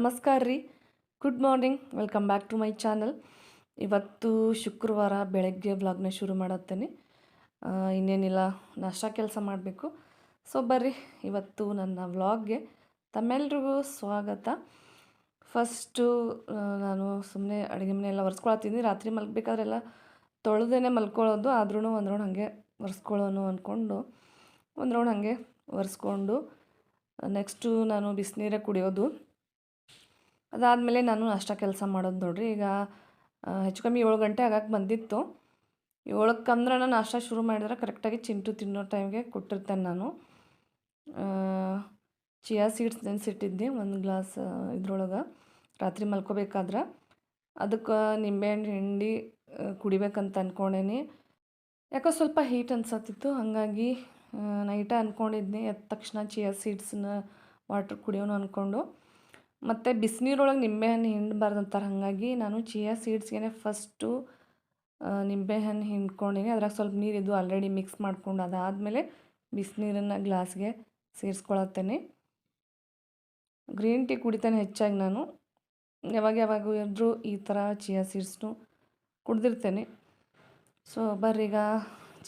ನಮಸ್ಕಾರ ರೀ. Good morning welcome back to my channel ಇವತ್ತು ಶುಕ್ರವಾರ ಬೆಳಗ್ಗೆ ವ್ಲಾಗ್ನ ಶುರು ಮಾಡತ್ತೇನೆ. ಇನ್ನೇನಿಲ್ಲ, ನಾಷ್ಟಾ ಕೆಲಸ ಮಾಡಬೇಕು. ಸೊ ಬರ್ರಿ. ಇವತ್ತು ನನ್ನ ವ್ಲಾಗ್ಗೆ ತಮ್ಮೆಲ್ರಿಗೂ ಸ್ವಾಗತ. ಫಸ್ಟು ನಾನು ಸುಮ್ಮನೆ ಅಡುಗೆ ಮನೆ ಎಲ್ಲ ಒರೆಸ್ಕೊಳತ್ತೀನಿ. ರಾತ್ರಿ ಮಲ್ಗಬೇಕಾದ್ರೆಲ್ಲ ತೊಳೆದೇನೆ ಮಲ್ಕೊಳ್ಳೋದು. ಆದ್ರೂ ಒಂದು ರೌಂಡ್ ಹಾಗೆ ಒರೆಸ್ಕೊಳ್ಳೋನು ಅಂದ್ಕೊಂಡು ಒಂದು ರೌಂಡ್ ಹಾಗೆ ಒರೆಸ್ಕೊಂಡು ನೆಕ್ಸ್ಟು ನಾನು ಬಿಸಿನೀರೇ ಕುಡಿಯೋದು. ಅದಾದಮೇಲೆ ನಾನು ಅಷ್ಟ ಕೆಲಸ ಮಾಡೋದು ನೋಡ್ರಿ, ಈಗ ಹೆಚ್ಚು ಕಮ್ಮಿ ಏಳು ಗಂಟೆ ಆಗಕ್ಕೆ ಬಂದಿತ್ತು. ಏಳಕ್ಕೆ ಅಂದ್ರೆ ನಾನು ನಾಷ್ಟ ಶುರು ಮಾಡಿದ್ರೆ ಕರೆಕ್ಟಾಗಿ ಚಿಂಟು ತಿನ್ನೋ ಟೈಮ್ಗೆ ಕೊಟ್ಟಿರ್ತೇನೆ ನಾನು. ಚಿಯಾ ಸೀಡ್ಸ್ ನೆನೆಸಿಟ್ಟಿದ್ದೆ ಒಂದು ಗ್ಲಾಸ್ ಇದ್ರೊಳಗೆ, ರಾತ್ರಿ ಮಲ್ಕೋಬೇಕಾದ್ರೆ. ಅದಕ್ಕೆ ನಿಂಬೆಹಣ್ಣು ಹಿಂಡಿ ಕುಡಿಬೇಕಂತ ಅಂದ್ಕೊಂಡೇನಿ ಯಾಕೋ ಸ್ವಲ್ಪ ಹೀಟ್ ಅನ್ಸತ್ತಿತ್ತು, ಹಾಗಾಗಿ ನೈಟ ಅಂದ್ಕೊಂಡಿದ್ನಿ ಎದ್ದ ತಕ್ಷಣ ಚಿಯಾ ಸೀಡ್ಸ್ನ ವಾಟ್ರ್ ಕುಡಿಯೋನು ಅಂದ್ಕೊಂಡು ಮತ್ತು ಬಿಸಿನೀರೊಳಗೆ ನಿಂಬೆಹಣ್ಣು ಹಿಂಡಬಾರ್ದು ಅಂತಾರೆ ಹಾಗಾಗಿ ನಾನು ಚಿಯಾ ಸೀಡ್ಸ್ಗೆ ಫಸ್ಟು ನಿಂಬೆಹಣ್ಣು ಹಿಂಡ್ಕೊಂಡಿನಿ. ಅದ್ರಾಗ ಸ್ವಲ್ಪ ನೀರಿದ್ದು ಆಲ್ರೆಡಿ ಮಿಕ್ಸ್ ಮಾಡ್ಕೊಂಡು ಅದಾದಮೇಲೆ ಬಿಸಿನೀರನ್ನು ಗ್ಲಾಸ್ಗೆ ಸೇರಿಸ್ಕೊಳತ್ತೇನೆ. ಗ್ರೀನ್ ಟೀ ಕುಡಿತಾನೆ ಹೆಚ್ಚಾಗಿ ನಾನು. ಯಾವಾಗ ಯಾವಾಗ ಇದ್ರೂ ಈ ಥರ ಚಿಯಾ ಸೀಡ್ಸ್ನು ಕುಡ್ದಿರ್ತೇನೆ. ಸೊ ಈಗ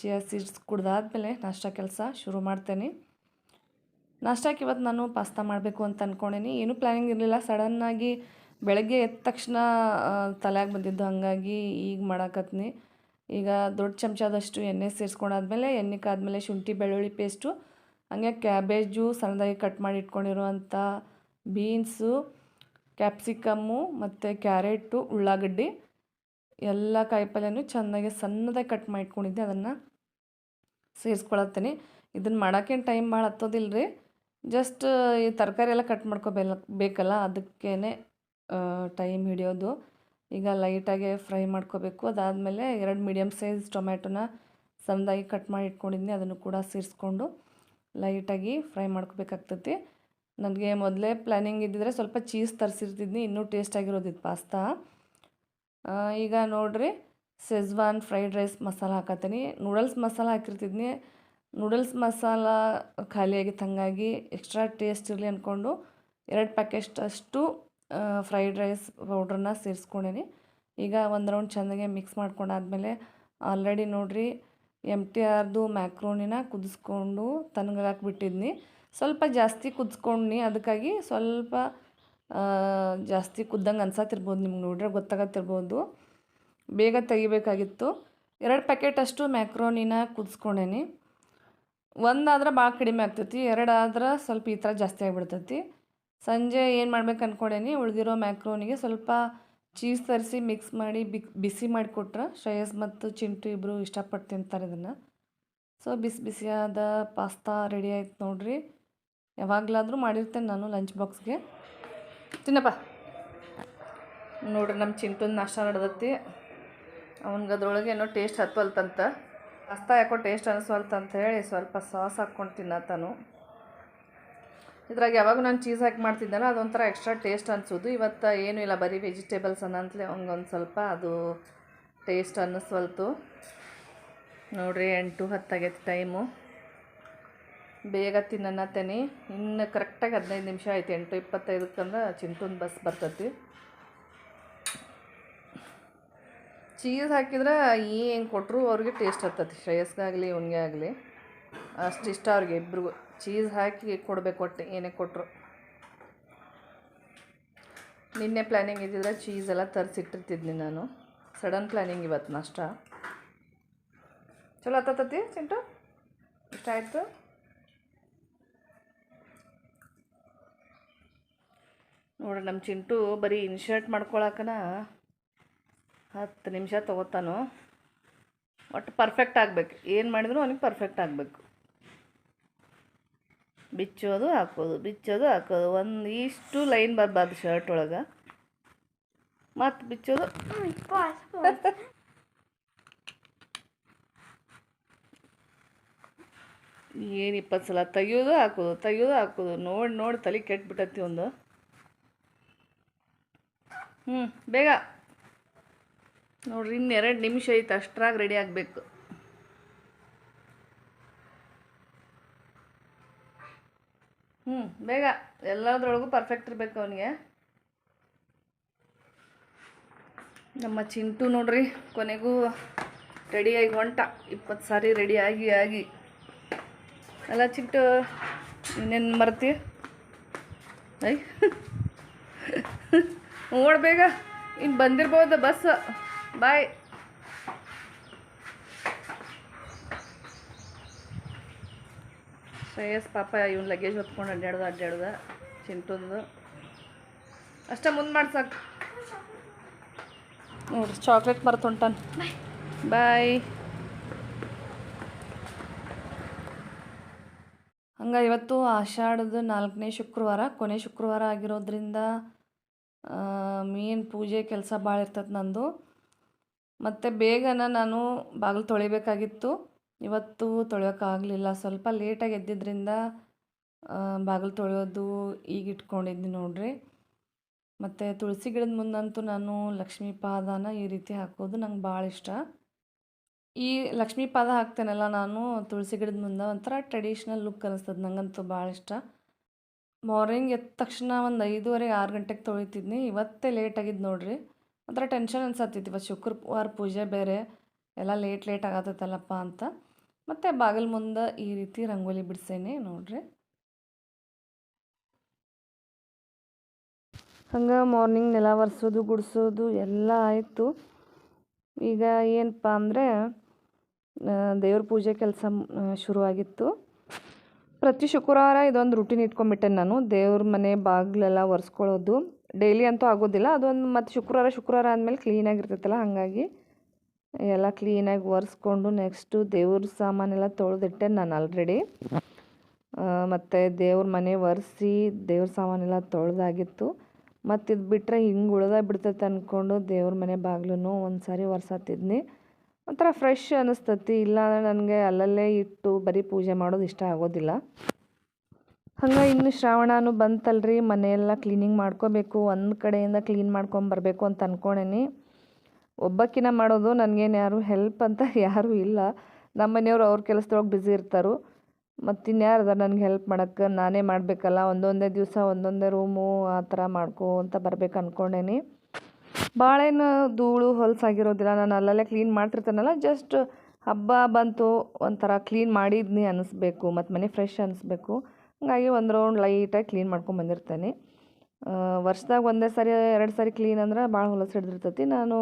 ಚಿಯಾ ಸೀಡ್ಸ್ ಕುಡ್ದಾದ್ಮೇಲೆ ನಾಷ್ಟ ಕೆಲಸ ಶುರು ಮಾಡ್ತೇನೆ. ನಾಷ್ಟಕ್ಕೆ ಇವತ್ತು ನಾನು ಪಾಸ್ತಾ ಮಾಡಬೇಕು ಅಂತ ಅಂದ್ಕೊಂಡೇನಿ ಏನೂ ಪ್ಲ್ಯಾನಿಂಗ್ ಇರಲಿಲ್ಲ. ಸಡನ್ನಾಗಿ ಬೆಳಗ್ಗೆ ಎದ್ದ ತಕ್ಷಣ ತಲೆಯಾಗ ಬಂದಿದ್ದು. ಹಾಗಾಗಿ ಈಗ ಮಾಡಾಕತ್ನಿ. ಈಗ ದೊಡ್ಡ ಚಮಚದಷ್ಟು ಎಣ್ಣೆ ಸೇರಿಸ್ಕೊಂಡಾದ್ಮೇಲೆ, ಎಣ್ಣೆ ಕಾದ್ಮೇಲೆ ಶುಂಠಿ, ಬೆಳ್ಳುಳ್ಳಿ ಪೇಸ್ಟು ಹಾಗೆ ಕ್ಯಾಬೇಜು ಸಣ್ಣದಾಗಿ ಕಟ್ ಮಾಡಿ ಇಟ್ಕೊಂಡಿರುವಂಥ ಬೀನ್ಸು ಕ್ಯಾಪ್ಸಿಕಮ್ಮು ಮತ್ತು ಕ್ಯಾರೆಟು ಉಳ್ಳಾಗಡ್ಡಿ ಎಲ್ಲ ಕಾಯಿಪಲ್ಯನೂ ಚೆನ್ನಾಗಿ ಸಣ್ಣದಾಗಿ ಕಟ್ ಮಾಡಿಟ್ಕೊಂಡಿದ್ದೆ ಅದನ್ನು ಸೇರಿಸ್ಕೊಳತ್ತೀನಿ. ಇದನ್ನು ಮಾಡೋಕ್ಕೇನು ಟೈಮ್ ಭಾಳ ಹತ್ತೋದಿಲ್ಲ ರೀ ಜಸ್ಟ್ ಈ ತರಕಾರಿ ಎಲ್ಲ ಕಟ್ ಮಾಡ್ಕೋಬೇಕ ಬೇಕಲ್ಲ ಅದಕ್ಕೇ ಟೈಮ್ ಹಿಡಿಯೋದು. ಈಗ ಲೈಟಾಗಿ ಫ್ರೈ ಮಾಡ್ಕೋಬೇಕು. ಅದಾದಮೇಲೆ ಎರಡು ಮೀಡಿಯಮ್ ಸೈಜ್ ಟೊಮ್ಯಾಟೊನ ಸಣ್ಣದಾಗಿ ಕಟ್ ಮಾಡಿ ಇಟ್ಕೊಂಡಿದ್ದೀನಿ ಅದನ್ನು ಕೂಡ ಸೇರಿಸ್ಕೊಂಡು ಲೈಟಾಗಿ ಫ್ರೈ ಮಾಡ್ಕೋಬೇಕಾಗ್ತೈತಿ. ನನಗೆ ಮೊದಲೇ ಪ್ಲ್ಯಾನಿಂಗ್ ಇದ್ದಿದ್ರೆ ಸ್ವಲ್ಪ ಚೀಸ್ ತರಿಸಿರ್ತಿದ್ನಿ, ಇನ್ನೂ ಟೇಸ್ಟಾಗಿರೋದಿತ್ತು ಪಾಸ್ತಾ ಈಗ ನೋಡ್ರಿ ಸೆಜ್ವಾನ್ ಫ್ರೈಡ್ ರೈಸ್ ಮಸಾಲ ಹಾಕತ್ತೀನಿ. ನೂಡಲ್ಸ್ ಮಸಾಲ ಹಾಕಿರ್ತಿದ್ನಿ. ನೂಡಲ್ಸ್ ಮಸಾಲ ಖಾಲಿಯಾಗಿತ್ತು ಹಾಗಾಗಿ ಎಕ್ಸ್ಟ್ರಾ ಟೇಸ್ಟ್ ಇರಲಿ ಅಂದ್ಕೊಂಡು ಎರಡು ಪ್ಯಾಕೆಟ್ ಅಷ್ಟು ಫ್ರೈಡ್ ರೈಸ್ ಪೌಡ್ರನ್ನ ಸೇರಿಸ್ಕೊಂಡೇನಿ. ಈಗ ಒಂದು ರೌಂಡ್ ಚೆನ್ನಾಗೆ ಮಿಕ್ಸ್ ಮಾಡ್ಕೊಂಡಾದ್ಮೇಲೆ ಆಲ್ರೆಡಿ ನೋಡಿರಿ ಎಂ ಟಿ ಆರ್ದು ಮ್ಯಾಕ್ರೋನಿನ ಕುದಿಸ್ಕೊಂಡು ತಣ್ಣಗಾಕ್ಬಿಟ್ಟಿದ್ನಿ. ಸ್ವಲ್ಪ ಜಾಸ್ತಿ ಕುದಿಸ್ಕೊಂಡ್ನಿ. ಅದಕ್ಕಾಗಿ ಸ್ವಲ್ಪ ಜಾಸ್ತಿ ಕುದ್ದಂಗೆ ಅನ್ಸತ್ತಿರ್ಬೋದು ನಿಮ್ಗೆ ನೋಡ್ರೆ, ಗೊತ್ತಾಗತ್ತಿರ್ಬೋದು. ಬೇಗ ತೆಗಿಬೇಕಾಗಿತ್ತು. ಎರಡು ಪ್ಯಾಕೆಟ್ ಅಷ್ಟು ಮ್ಯಾಕ್ರೋನಿನ ಕುದಿಸ್ಕೊಂಡೇನಿ. ಒಂದಾದ್ರೆ ಭಾಳ ಕಡಿಮೆ ಆಗ್ತೈತಿ, ಎರಡಾದ್ರೆ ಸ್ವಲ್ಪ ಈ ಥರ ಜಾಸ್ತಿ ಆಗಿಬಿಡ್ತೈತಿ. ಸಂಜೆ ಏನು ಮಾಡ್ಬೇಕು ಅಂದ್ಕೊಂಡೇನಿ ಉಳಿದಿರೋ ಮ್ಯಾಕ್ರೋನಿಗೆ ಸ್ವಲ್ಪ ಚೀಸ್ ತರಿಸಿ ಮಿಕ್ಸ್ ಮಾಡಿ ಬಿಕ್ ಬಿಸಿ ಮಾಡಿಕೊಟ್ರೆ ಶ್ರೇಯಸ್ ಮತ್ತು ಚಿಂಟು ಇಬ್ಬರು ಇಷ್ಟಪಟ್ಟು ತಿಂತಾರೆ ಇದನ್ನು. ಸೊ ಬಿಸಿ ಬಿಸಿಯಾದ ಪಾಸ್ತಾ ರೆಡಿ ಆಯ್ತು ನೋಡ್ರಿ. ಯಾವಾಗಲಾದರೂ ಮಾಡಿರ್ತೇನೆ ನಾನು ಲಂಚ್ ಬಾಕ್ಸ್ಗೆ ತಿನ್ನಪ್ಪ. ನೋಡ್ರಿ ನಮ್ಮ ಚಿಂಟು ನಾಷ್ಟ ನಡ್ದತಿ. ಅವ್ನಿಗೆ ಅದ್ರೊಳಗೆ ಏನೋ ಟೇಸ್ಟ್ ಹತ್ವಲ್ತಂತ. ಪಾಸ್ತಾ ಯಾಕೋ ಟೇಸ್ಟ್ ಅನಿಸ್ವಲ್ತಂತ ಹೇಳಿ ಸ್ವಲ್ಪ ಸಾಸ್ ಹಾಕ್ಕೊಂಡು ತಿನ್ನತ್ತಾನು. ಇದ್ರಾಗ ಯಾವಾಗ ನಾನು ಚೀಸ್ ಹಾಕಿ ಮಾಡ್ತಿದ್ದೆನೋ ಅದೊಂಥರ ಎಕ್ಸ್ಟ್ರಾ ಟೇಸ್ಟ್ ಅನಿಸೋದು. ಇವತ್ತು ಏನೂ ಇಲ್ಲ, ಬರೀ ವೆಜಿಟೇಬಲ್ಸ್ ಅನ್ನಂತಲೇ ಒಂದು ಸ್ವಲ್ಪ ಅದು ಟೇಸ್ಟ್ ಅನ್ನಿಸ್ವಲ್ತು ನೋಡಿರಿ, ಎಂಟು ಹತ್ತಾಗೈತೆ ಟೈಮು. ಬೇಗ ತಿನ್ನತ್ತೇನೆ ಇನ್ನು ಕರೆಕ್ಟಾಗಿ ಹದಿನೈದು ನಿಮಿಷ ಆಯ್ತು, ಎಂಟು ಇಪ್ಪತ್ತೈದಕ್ಕಂದ್ರೆ ಚಿಂಟುನ್ ಬಸ್ ಬರ್ತೈತಿ. ಚೀಸ್ ಹಾಕಿದ್ರೆ ಏನು ಕೊಟ್ಟರು ಅವ್ರಿಗೆ ಟೇಸ್ಟ್ ಹತ್ತತಿ ಶ್ರೇಯಸ್ಗಾಗಲಿ ಇವನಿಗೆ ಆಗಲಿ ಅಷ್ಟು ಇಷ್ಟ ಅವ್ರಿಗೆ ಇಬ್ರಿಗೂ. ಚೀಸ್ ಹಾಕಿ ಕೊಡಬೇಕು ಒಟ್ಟು, ಏನೇ ಕೊಟ್ಟರು ನಿನ್ನೆ ಪ್ಲ್ಯಾನಿಂಗ್ ಇದ್ದಿದ್ರೆ ಚೀಸ್ ಎಲ್ಲ ತರಿಸಿಟ್ಟಿರ್ತಿದ್ನಿ ನಾನು. ಸಡನ್ ಪ್ಲ್ಯಾನಿಂಗ್ ಇವತ್ತು ನಷ್ಟ. ಚಲೋ ಹತ್ತತತಿ ಚಿಂಟು? ಇಷ್ಟ ಆಯಿತು? ನೋಡ್ರಿ ನಮ್ಮ ಚಿಂಟು ಬರೀ ಇನ್ಶರ್ಟ್ ಮಾಡ್ಕೊಳಕನ ಹತ್ತು ನಿಮಿಷ ತೊಗೋತಾನು. ಒಟ್ಟು ಪರ್ಫೆಕ್ಟ್ ಆಗಬೇಕು. ಏನು ಮಾಡಿದ್ರು ಅವನಿಗೆ ಪರ್ಫೆಕ್ಟ್ ಆಗಬೇಕು. ಬಿಚ್ಚೋದು, ಹಾಕೋದು ಬಿಚ್ಚೋದು, ಹಾಕೋದು. ಒಂದು ಇಷ್ಟು ಲೈನ್ ಬರಬಾರ್ದು ಶರ್ಟ್ ಒಳಗೆ. ಮತ್ತು ಬಿಚ್ಚೋದು. ಏನು ಇಪ್ಪತ್ತು ಸಲ ತೆಗಿಯೋದು, ಹಾಕೋದು ತೆಗಿಯೋದು, ಹಾಕೋದು. ನೋಡಿ ನೋಡಿ ತಲೆ ಕೆಟ್ಬಿಟ್ಟತಿ ಒಂದು. ಹ್ಞೂ ಬೇಗ. ನೋಡ್ರಿ ಇನ್ನೆರಡು ನಿಮಿಷ ಐತೆ, ಅಷ್ಟ್ರಾಗ ರೆಡಿ ಆಗಬೇಕು. ಹ್ಞೂ ಬೇಗ. ಎಲ್ಲದ್ರೊಳಗೂ ಪರ್ಫೆಕ್ಟ್ ಇರಬೇಕು ಅವನಿಗೆ. ನಮ್ಮ ಚಿಂಟು ನೋಡ್ರಿ, ಕೊನೆಗೂ ರೆಡಿಯಾಗಿ ಹೊಂಟ. ಇಪ್ಪತ್ತು ಸಾರಿ ರೆಡಿ ಆಗಿ ಆಗಿ. ಅಲ್ಲ ಚಿಂಟು, ಇನ್ನೇನು ಮರ್ತಿ? ಐ? ಓಡ್ ಬೇಗ. ಇನ್ನು ಬಂದಿರ್ಬೋದು ಬಸ್. ಬಾಯ್ ಶ್ರೇಯಸ್ ಪಾಪ ಇವ್ನು ಲಗೇಜ್ ಹೊತ್ಕೊಂಡು ಅಡ್ಡಾಡ್ದ ಅಡ್ಡಾಡ್ದ ಚಿಂಟುಂದು ಅಷ್ಟೇ ಮುಂದೆ ಮಾಡ್ಸಾಕ ನೋಡ್ರಿ ಚಾಕ್ಲೇಟ್ ಮರ್ತು ಹೊಂಟಾನ. ಬಾಯ್ ಹಂಗೆ ಇವತ್ತು ಆಷಾಢದ ನಾಲ್ಕನೇ ಶುಕ್ರವಾರ ಕೊನೆ ಶುಕ್ರವಾರ ಆಗಿರೋದ್ರಿಂದ ಮೇನ್ ಪೂಜೆ ಕೆಲಸ ಭಾಳ ಇರ್ತದೆ ನಂದು. ಮತ್ತು ಬೇಗನ ನಾನು ಬಾಗಿಲು ತೊಳಿಬೇಕಾಗಿತ್ತು. ಇವತ್ತು ತೊಳೆಯೋಕ್ಕಾಗಲಿಲ್ಲ. ಸ್ವಲ್ಪ ಲೇಟಾಗಿ ಎದ್ದಿದ್ದರಿಂದ ಬಾಗಿಲು ತೊಳೆಯೋದು ಈಗ ಇಟ್ಕೊಂಡಿದ್ದೆ ನೋಡ್ರಿ. ಮತ್ತು ತುಳಸಿ ಗಿಡದ ಮುಂದಂತೂ ನಾನು ಲಕ್ಷ್ಮೀ ಪಾದನ ಈ ರೀತಿ ಹಾಕೋದು ನಂಗೆ ಭಾಳ ಇಷ್ಟ. ಈ ಲಕ್ಷ್ಮೀ ಪಾದ ಹಾಕ್ತೇನಲ್ಲ ನಾನು, ತುಳಸಿ ಗಿಡದ ಮುಂದೆ ಒಂಥರ ಟ್ರೆಡಿಷ್ನಲ್ ಲುಕ್ ಅನಿಸ್ತದೆ, ನಂಗಂತೂ ಭಾಳ ಇಷ್ಟ. ಮಾರ್ನಿಂಗ್ ಎದ್ದ ತಕ್ಷಣ ಒಂದು ಐದೂವರೆ ಆರು ಗಂಟೆಗೆ ತೊಳಿತಿದ್ನಿ. ಇವತ್ತೇ ಲೇಟಾಗಿದ್ದು ನೋಡಿರಿ ನೋಡ್ರಿ. ಒಂಥರ ಟೆನ್ಷನ್ ಅನ್ಸತ್ತಿತ್ತು ಇವತ್ತು ಶುಕ್ರವಾರ ಪೂಜೆ ಬೇರೆ, ಎಲ್ಲ ಲೇಟ್ ಲೇಟ್ ಆಗತ್ತಲ್ಲಪ್ಪ ಅಂತ. ಮತ್ತು ಬಾಗಿಲು ಮುಂದೆ ಈ ರೀತಿ ರಂಗೋಲಿ ಬಿಡ್ಸೇನೆ ನೋಡ್ರಿ. ಹಂಗೆ ಮಾರ್ನಿಂಗ್ ನೆಲ ಒರೆಸೋದು, ಗುಡಿಸೋದು ಎಲ್ಲ ಆಯಿತು. ಈಗ ಏನಪ್ಪ ಅಂದರೆ ದೇವ್ರ ಪೂಜೆ ಕೆಲಸ ಶುರುವಾಗಿತ್ತು. ಪ್ರತಿ ಶುಕ್ರವಾರ ಇದೊಂದು ರೂಟೀನ್ ಇಟ್ಕೊಂಬಿಟ್ಟೆ ನಾನು. ದೇವ್ರ ಮನೆ ಬಾಗಿಲೆಲ್ಲ ಒರೆಸ್ಕೊಳ್ಳೋದು. ಡೈಲಿ ಅಂತೂ ಆಗೋದಿಲ್ಲ. ಅದೊಂದು ಮತ್ತು ಶುಕ್ರವಾರ ಶುಕ್ರವಾರ ಆದಮೇಲೆ ಕ್ಲೀನಾಗಿರ್ತೈತಲ್ಲ ಹಾಗಾಗಿ ಎಲ್ಲ ಕ್ಲೀನಾಗಿ ಒರೆಸ್ಕೊಂಡು ನೆಕ್ಸ್ಟು ದೇವ್ರ ಸಾಮಾನೆಲ್ಲ ತೊಳೆದಿಟ್ಟೆ ನಾನು ಆಲ್ರೆಡಿ ಮತ್ತು ದೇವ್ರ ಮನೆ ಒರೆಸಿ ದೇವ್ರ ಸಾಮಾನೆಲ್ಲ ತೊಳೆದಾಗಿತ್ತು. ಮತ್ತು ಇದು ಬಿಟ್ಟರೆ ಹಿಂಗೆ ಉಳ್ದ ಬಿಡ್ತೈತೆ ಅಂದ್ಕೊಂಡು ದೇವ್ರ ಮನೆ ಬಾಗ್ಲೂ ಒಂದು ಸಾರಿ ಒರೆಸತ್ತಿದ್ನಿ ಒಂಥರ ಫ್ರೆಶ್ ಅನ್ನಿಸ್ತತಿ ಇಲ್ಲ ನನಗೆ ಅಲ್ಲಲ್ಲೇ ಇಟ್ಟು ಬರೀ ಪೂಜೆ ಮಾಡೋದು ಇಷ್ಟ ಆಗೋದಿಲ್ಲ. ಹಂಗೆ ಇನ್ನು ಶ್ರಾವಣನೂ ಬಂತಲ್ರಿ, ಮನೆಯೆಲ್ಲ ಕ್ಲೀನಿಂಗ್ ಮಾಡ್ಕೋಬೇಕು, ಒಂದು ಕಡೆಯಿಂದ ಕ್ಲೀನ್ ಮಾಡ್ಕೊಂಬರಬೇಕು ಅಂತ ಅಂದ್ಕೊಂಡೇನಿ ಒಬ್ಬಕ್ಕಿನ ಮಾಡೋದು ನನಗೇನು ಯಾರು ಹೆಲ್ಪ್ ಅಂತ ಯಾರೂ ಇಲ್ಲ. ನಮ್ಮ ಮನೆಯವರು ಅವ್ರ ಕೆಲಸದೊಳಗೆ ಬ್ಯುಸಿ ಇರ್ತಾರೆ. ಮತ್ತು ಇನ್ಯಾರು ಅದಾರ ನನಗೆ ಹೆಲ್ಪ್ ಮಾಡೋಕ್ಕೆ ನಾನೇ ಮಾಡಬೇಕಲ್ಲ, ಒಂದೊಂದೇ ದಿವಸ ಒಂದೊಂದೇ ರೂಮು ಆ ಥರ ಮಾಡ್ಕೋ ಅಂತ ಬರ್ಬೇಕು ಅಂದ್ಕೊಂಡೇನಿ ಭಾಳ ಏನು ಧೂಳು ಹೊಲಸಾಗಿರೋದಿಲ್ಲ ನಾನು ಅಲ್ಲಲ್ಲೇ ಕ್ಲೀನ್ ಮಾಡ್ತಿರ್ತಾನಲ್ಲ ಜಸ್ಟ್ ಹಬ್ಬ ಬಂತು ಒಂಥರ ಕ್ಲೀನ್ ಮಾಡಿದ್ನಿ ಅನ್ನಿಸ್ಬೇಕು ಮತ್ತು ಮನೆ ಫ್ರೆಶ್ ಅನ್ನಿಸ್ಬೇಕು ಹಾಗಾಗಿ ಒಂದು ರೌಂಡ್ ಲೈಟಾಗಿ ಕ್ಲೀನ್ ಮಾಡ್ಕೊಂಡು ಬಂದಿರ್ತೇನೆ. ವರ್ಷದಾಗ ಒಂದೇ ಸಾರಿ, ಎರಡು ಸಾರಿ ಕ್ಲೀನ್ ಅಂದ್ರೆ ಭಾಳ ಹೊಲಸು ಹಿಡ್ದಿರ್ತೈತಿ. ನಾನು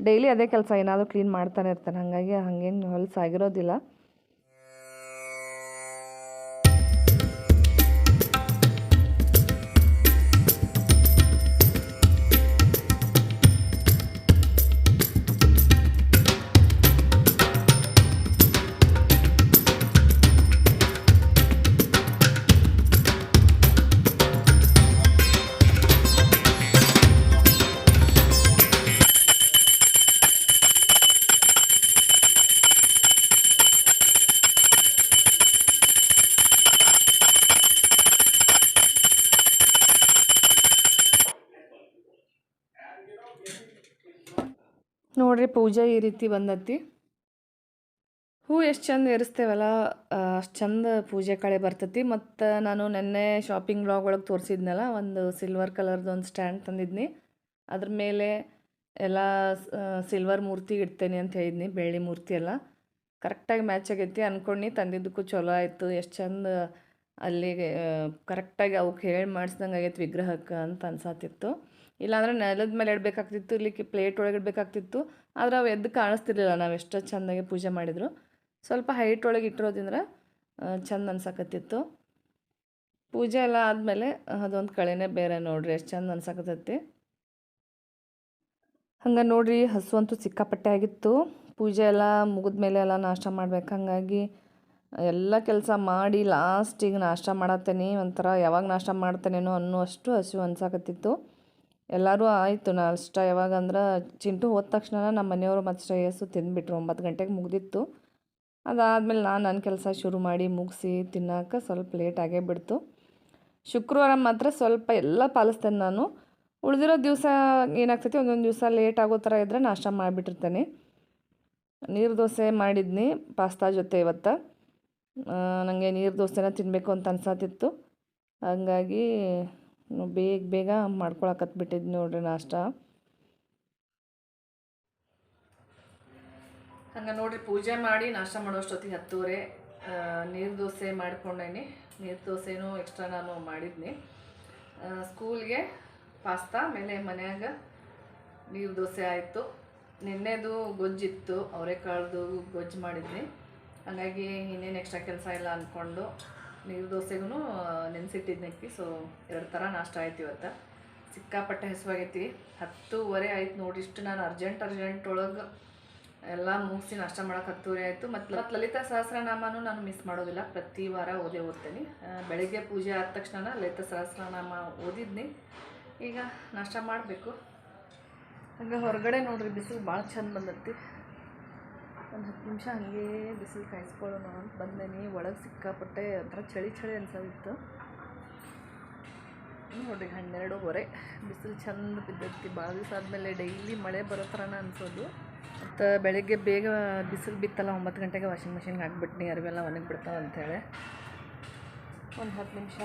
ಡೈಲಿ ಅದೇ ಕೆಲಸ ಏನಾದರೂ ಕ್ಲೀನ್ ಮಾಡ್ತಾನೆ ಇರ್ತೇನೆ. ಹಾಗಾಗಿ ಹಾಗೇನು ಹೊಲಸಾಗಿರೋದಿಲ್ಲ ಪೂಜೆ ಈ ರೀತಿ ಬಂದತ್ತಿ ಹೂ ಎಷ್ಟು ಚಂದ ಏರಿಸ್ತೇವಲ್ಲ ಅಷ್ಟು ಚಂದ ಪೂಜೆ ಕಳೆ ಬರ್ತತಿ ಮತ್ತು ನಾನು ನೆನ್ನೆ ಶಾಪಿಂಗ್ ಬ್ಲಾಗ್ ಒಳಗೆ ತೋರಿಸಿದ್ನಲ್ಲ, ಒಂದು ಸಿಲ್ವರ್ ಕಲರ್ದು ಒಂದು ಸ್ಟ್ಯಾಂಡ್ ತಂದಿದ್ನಿ. ಅದ್ರ ಮೇಲೆ ಎಲ್ಲ ಸಿಲ್ವರ್ ಮೂರ್ತಿ ಇಡ್ತೇನೆ ಅಂತ ಹೇಳಿದ್ನಿ, ಬೆಳ್ಳಿ ಮೂರ್ತಿ ಎಲ್ಲ. ಕರೆಕ್ಟಾಗಿ ಮ್ಯಾಚ್ ಆಗೈತಿ ಅಂದ್ಕೊಂಡು ತಂದಿದ್ದಕ್ಕೂ ಚಲೋ ಆಯಿತು. ಎಷ್ಟು ಚಂದ ಅಲ್ಲಿಗೆ ಕರೆಕ್ಟಾಗಿ ಅವಕ್ಕೆ ಹೇಳಿ ಮಾಡಿಸ್ದಂಗೆ ಆಗೈತೆ ವಿಗ್ರಹಕ್ಕೆ ಅಂತ ಅನ್ಸತ್ತಿತ್ತು ಇಲ್ಲಾಂದ್ರೆ ನೆಲದ ಮೇಲೆ ಇಡಬೇಕಾಗ್ತಿತ್ತು, ಇಲ್ಲಿ ಪ್ಲೇಟ್ ಒಳಗೆ ಇಡಬೇಕಾಗ್ತಿತ್ತು. ಆದ್ರೆ ಅವು ಎದ್ದು ಕಾಣಿಸ್ತಿರ್ಲಿಲ್ಲ, ನಾವು ಎಷ್ಟು ಚೆಂದಾಗಿ ಪೂಜೆ ಮಾಡಿದ್ರು. ಸ್ವಲ್ಪ ಹೈಟ್ ಒಳಗೆ ಇಟ್ಟಿರೋದ್ರಿಂದ ಚೆಂದ ಅನ್ಸಕತ್ತಿತ್ತು. ಪೂಜೆ ಎಲ್ಲ ಆದಮೇಲೆ ಅದೊಂದು ಕಳೆನೇ ಬೇರೆ ನೋಡ್ರಿ, ಎಷ್ಟು ಚಂದ ಅನ್ಸಕತ್ತೈತಿ. ಹಂಗೆ ನೋಡ್ರಿ, ಹಸು ಅಂತೂ ಸಿಕ್ಕಾಪಟ್ಟೆ ಆಗಿತ್ತು. ಪೂಜೆ ಎಲ್ಲ ಮುಗಿದ ಮೇಲೆ ಎಲ್ಲ ನಾಷ್ಟ ಮಾಡ್ಬೇಕು. ಹಾಗಾಗಿ, ಎಲ್ಲ ಕೆಲಸ ಮಾಡಿ ಲಾಸ್ಟಿಗೆ ನಾಷ್ಟ ಮಾಡತ್ತೇನೆ. ಒಂಥರ ಯಾವಾಗ ನಾಷ್ಟ ಮಾಡ್ತಾನೇನೋ ಅನ್ನೋ ಅಷ್ಟು ಹಸು ಅನ್ಸಕತ್ತಿತ್ತು. ಎಲ್ಲರೂ ಆಯಿತು ನಾಷ್ಟ ಯಾವಾಗ ಅಂದ್ರೆ ಚಿಂಟು ಹೋದ ತಕ್ಷಣ ನಮ್ಮ ಮನೆಯವರು ಮತ್ತು ಶ್ರೇಯಸ್ಸು ತಿಂದುಬಿಟ್ರು, ಒಂಬತ್ತು ಗಂಟೆಗೆ ಮುಗಿದಿತ್ತು. ಅದಾದಮೇಲೆ ನಾನು ನನ್ನ ಕೆಲಸ ಶುರು ಮಾಡಿ ಮುಗಿಸಿ ತಿನ್ನೋಕೆ ಸ್ವಲ್ಪ ಲೇಟ್ ಆಗೇ ಬಿಡ್ತು. ಶುಕ್ರವಾರ ಮಾತ್ರ ಸ್ವಲ್ಪ ಎಲ್ಲ ಪಾಲಿಸ್ತೇನೆ ನಾನು. ಉಳಿದಿರೋ ದಿವಸ ಏನಾಗ್ತೈತಿ, ಒಂದೊಂದು ದಿವಸ ಲೇಟ್ ಆಗೋ ಥರ ಇದ್ದರೆ ನಾಷ್ಟ ಮಾಡಿಬಿಟ್ಟಿರ್ತೇನೆ. ನೀರು ದೋಸೆ ಮಾಡಿದ್ನಿ, ಪಾಸ್ತಾ ಜೊತೆ ಇವತ್ತು. ನನಗೆ ನೀರು ದೋಸೆನ ತಿನ್ನಬೇಕು ಅಂತ ಅನ್ಸತ್ತಿತ್ತು ಹಾಗಾಗಿ ಬೇಗ ಬೇಗ ಮಾಡ್ಕೊಳಕತ್ಬಿಟ್ಟಿದ್ದು ನೋಡ್ರಿ ನಾಷ್ಟ. ಹಂಗೆ ನೋಡ್ರಿ ಪೂಜೆ ಮಾಡಿ ನಾಷ್ಟ ಮಾಡೋಷ್ಟೊತ್ತಿಗೆ ಹತ್ತುವರೆ ನೀರು ದೋಸೆ ಮಾಡ್ಕೊಂಡೇನಿ. ನೀರು ದೋಸೆನೂ ಎಕ್ಸ್ಟ್ರಾ ನಾನು ಮಾಡಿದ್ನಿ. ಸ್ಕೂಲ್ಗೆ ಪಾಸ್ತಾ, ಆಮೇಲೆ ಮನೆಯಾಗ ನೀರು ದೋಸೆ ಆಯಿತು. ನಿನ್ನೆದು ಗೊಜ್ಜಿತ್ತು, ಅವರೆಕಾಳ್ದು ಗೊಜ್ಜು ಮಾಡಿದ್ನಿ. ಹಾಗಾಗಿ ಇನ್ನೇನು ಎಕ್ಸ್ಟ್ರಾ ಕೆಲಸ ಇಲ್ಲ ಅಂದ್ಕೊಂಡು ನೀರು ದೋಸೆಗೂ ನೆನೆಸಿಟ್ಟಿದ್ನಕ್ಕಿ ಸೊ ಎರಡು ಥರ ನಾಷ್ಟ ಆಯ್ತು ಇವತ್ತು. ಸಿಕ್ಕಾಪಟ್ಟೆ ಹೆಸವಾಗೈತಿ. ಹತ್ತೂವರೆ ಆಯ್ತು ನೋಡಿ, ಇಷ್ಟು ನಾನು ಅರ್ಜೆಂಟ್ ಅರ್ಜೆಂಟ್ ಒಳಗೆ ಎಲ್ಲ ಮುಗಿಸಿ ನಾಷ್ಟ ಮಾಡೋಕೆ ಹತ್ತೂವರೆ ಆಯಿತು. ಮತ್ತು ಮತ್ತು ಲಲಿತಾ ಸಹಸ್ರನಾಮನು ನಾನು ಮಿಸ್ ಮಾಡೋದಿಲ್ಲ. ಪ್ರತಿ ವಾರ ಓದೇ ಓದ್ತೀನಿ. ಬೆಳಗ್ಗೆ ಪೂಜೆ ಆದ ತಕ್ಷಣ ಲಲಿತಾ ಸಹಸ್ರನಾಮ ಓದಿದ್ನಿ. ಈಗ ನಾಷ್ಟ ಮಾಡಬೇಕು. ಹಂಗೆ ಹೊರಗಡೆ ನೋಡ್ರಿ, ಬಿಸಿಲು ಭಾಳ ಚಂದ ಬಂದೈತಿ. ಒಂದು ಹತ್ತು ನಿಮಿಷ ಹಾಗೆ ಬಿಸಿಲು ಕಾಯಿಸ್ಕೊಳ್ಳೋಣ ಅಂತ ಬಂದೇನಿ. ಒಳಗೆ ಸಿಕ್ಕಾಪಟ್ಟೆ ಒಂಥರ ಚಳಿ ಚಳಿ ಅನ್ಸೋದಿತ್ತು. ನೋಡಿರಿ ಹನ್ನೆರಡೂವರೆ. ಬಿಸಿಲು ಚಂದ ಬಿದ್ದೈತಿ. ಭಾಳ ದಿವಸ ಆದಮೇಲೆ ಡೈಲಿ ಮಳೆ ಬರೋ ಥರನ ಅನ್ಸೋದು. ಮತ್ತು ಬೆಳಗ್ಗೆ ಬೇಗ ಬಿಸಿಲು ಬಿತ್ತಲ್ಲ, ಒಂಬತ್ತು ಗಂಟೆಗೆ ವಾಷಿಂಗ್ ಮಿಷಿನ್ಗೆ ಹಾಕ್ಬಿಟ್ನಿ. ಅರಿವೆಲ್ಲ ಒಣಗಿ ಬಿಡ್ತಾವೆ ಅಂಥೇಳಿ ಒಂದು ಹತ್ತು ನಿಮಿಷ